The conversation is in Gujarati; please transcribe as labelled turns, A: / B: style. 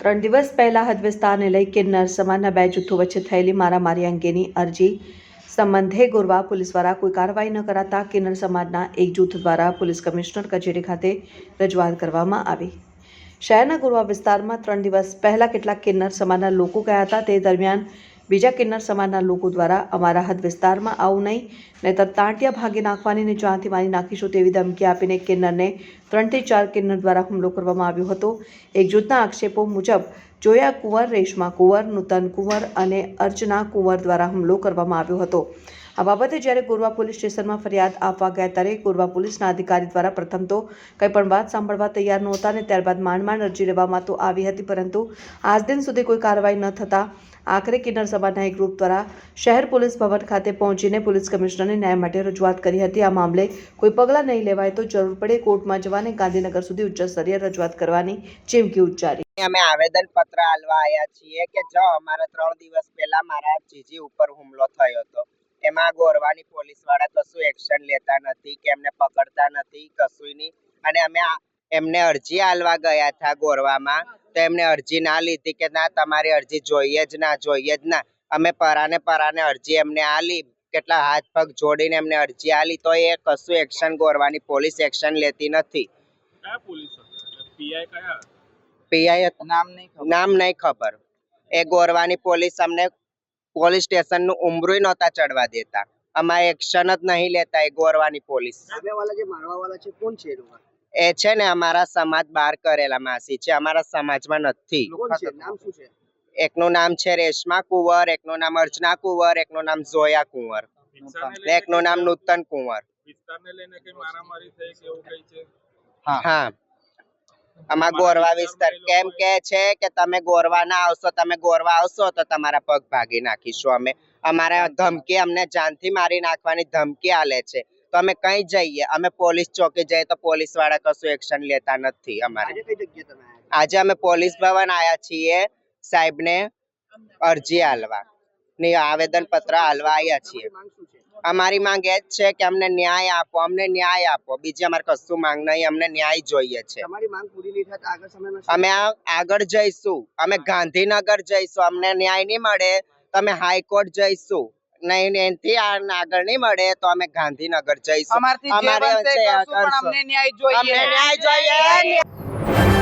A: ત્રણ દિવસ પહેલા હદ વિસ્તારને લઈ કિન્નર સમાજના બે જૂથો વચ્ચે થયેલી મારામારી અંગેની અરજી સંબંધે ગોરવા પોલીસ દ્વારા કોઈ કાર્યવાહી ન કરાતા કિન્નર સમાજના એક જૂથ દ્વારા પોલીસ કમિશનર કચેરી ખાતે રજૂઆત કરવામાં આવી. શહેરના ગોરવા વિસ્તારમાં ત્રણ દિવસ પહેલાં કેટલાક કિન્નર સમાજના લોકો ગયા હતા. તે દરમિયાન બીજા કિન્નર સમાજના લોકો દ્વારા અમારા હદ વિસ્તારમાં આવું નહીં. નહીતર તાંટિયા ભાગી નાખવાની ને જાનથી મારી નાખીશું તેવી ધમકી આપીને કિન્નરને ત્રણથી ચાર કિન્નર દ્વારા હુમલો કરવામાં આવ્યો હતો. એક જૂથના આક્ષેપો મુજબ જોયા કુંવર, રેશમા કુંવર, નૂતન કુંવર અને અર્ચના કુંવર દ્વારા હુમલો કરવામાં આવ્યો હતો. આ બાબતે જ્યારે કોરવા પોલીસ સ્ટેશનમાં ફરિયાદ આપવા ગયા ત્યારે કોરવા પોલીસના અધિકારી દ્વારા પ્રથમ તો કંઈ પણ વાત સાંભળવા તૈયાર નહોતા અને ત્યારબાદ માંડ માંડ અરજી લેવામાં તો આવી હતી, પરંતુ આજ દિન સુધી કોઈ કાર્યવાહી ન થતાં આખરે કિન્નર સભાના એક ગ્રુપ દ્વારા શહેર પોલીસ ભવન ખાતે પહોંચીને પોલીસ કમિશનરને ન્યાય માટે રજૂઆત કરી હતી. આ મામલે કોઈ પગલાં નહીં લેવાય તો જરૂર પડે કોર્ટમાં જવાને ગાંધીનગર સુધી ઉચ્ચ સ્તરીય રજૂઆત કરવાની ચીમકી ઉચ્ચારી.
B: અમે આવેદન પત્ર આલવા આવ્યા છીએ કે જો અમારા ત્રણ દિવસ પહેલા મારા જીજી ઉપર હુમલો થયો હતો એમાં ગોરવાની પોલીસવાળા કશું એક્શન લેતા નથી, કે એમને પકડતા નથી કશું નહીં. અને અમે એમને અરજી આલવા ગયા હતા ગોરવામાં, તો એમને અરજી ના લીધી કે ના, તમારી અરજી જોઈએ જ ના, જોઈએ જ ના. અમે પરાને પરાને અરજી એમને આલી, કેટલા હાથ પગ જોડીને એમને અરજી આલી, તો એ કશું એક્શન ગોરવાની પોલીસ એક્શન લેતી નથી.
C: કયા પોલીસ પીઆઈ કયા
B: પીઆઈ નામ નહીં નામ નહીં ખબર. એ ગોરવાની પોલીસ અમને પોલીસ સ્ટેશનનું ઉમરું નહોતા ચડવા દેતા. અમારે એક્શન જ નહીં લેતા એ ગોરવાની પોલીસ.
D: જે મારવા છે કોણ છે એ
B: છે ને અમારા સમાજ બહાર કરેલા માસી છે અમારા સમાજમાં નથી.
D: કોણ છે નામ શું છે?
B: એકનું નામ છે રેશમા કુંવર એકનું નામ અર્ચના કુંવર એકનું નામ જોયા કુંવર. એકનું નામ નૂતન કુંવર.
C: વિસ્તારને લઈને કઈ મારામારી થઈ કે એવું કઈ છે?
B: હા. આમાં ગોરવા વિસ્તાર કેમ કે છે કે તમે ગોરવા ના આવશો તમે ગોરવા આવશો તો તમારા પગ ભાગી નાખીશું અમે. અમારા ધમકી અમને જાનથી મારી નાખવાની ધમકી આલે છે. તો અમે કઈ જઈએ? અમે પોલીસ ચોકી જઈએ તો પોલીસવાળા કશું એક્શન લેતા નથી અમારે.
D: આજે
B: અમે પોલીસ ભવન આયા છીએ સાહેબને અરજી આલવા. ની આવેદન પત્ર આલવા આવ્યા છીએ. અમારી માંગ એ જ છે કે અમને ન્યાય આપો અમને ન્યાય આપો. બીજી અમારે કશું માંગ નહીં અમને ન્યાય જોઈએ છે.
D: તમારી માંગ પૂરી નહીં થતા આગળ સમયમાં
B: અમે આગળ જઈશું. અમે ગાંધીનગર જઈશું. અમને ન્યાય નહીં મળે તો અમે હાઈકોર્ટ જઈશું. નહીં એનથી આગળ નહીં મળે તો અમે ગાંધીનગર જઈશું. અમારે.
E: અમને જોઈએ.
B: અમને ન્યાય જોઈએ.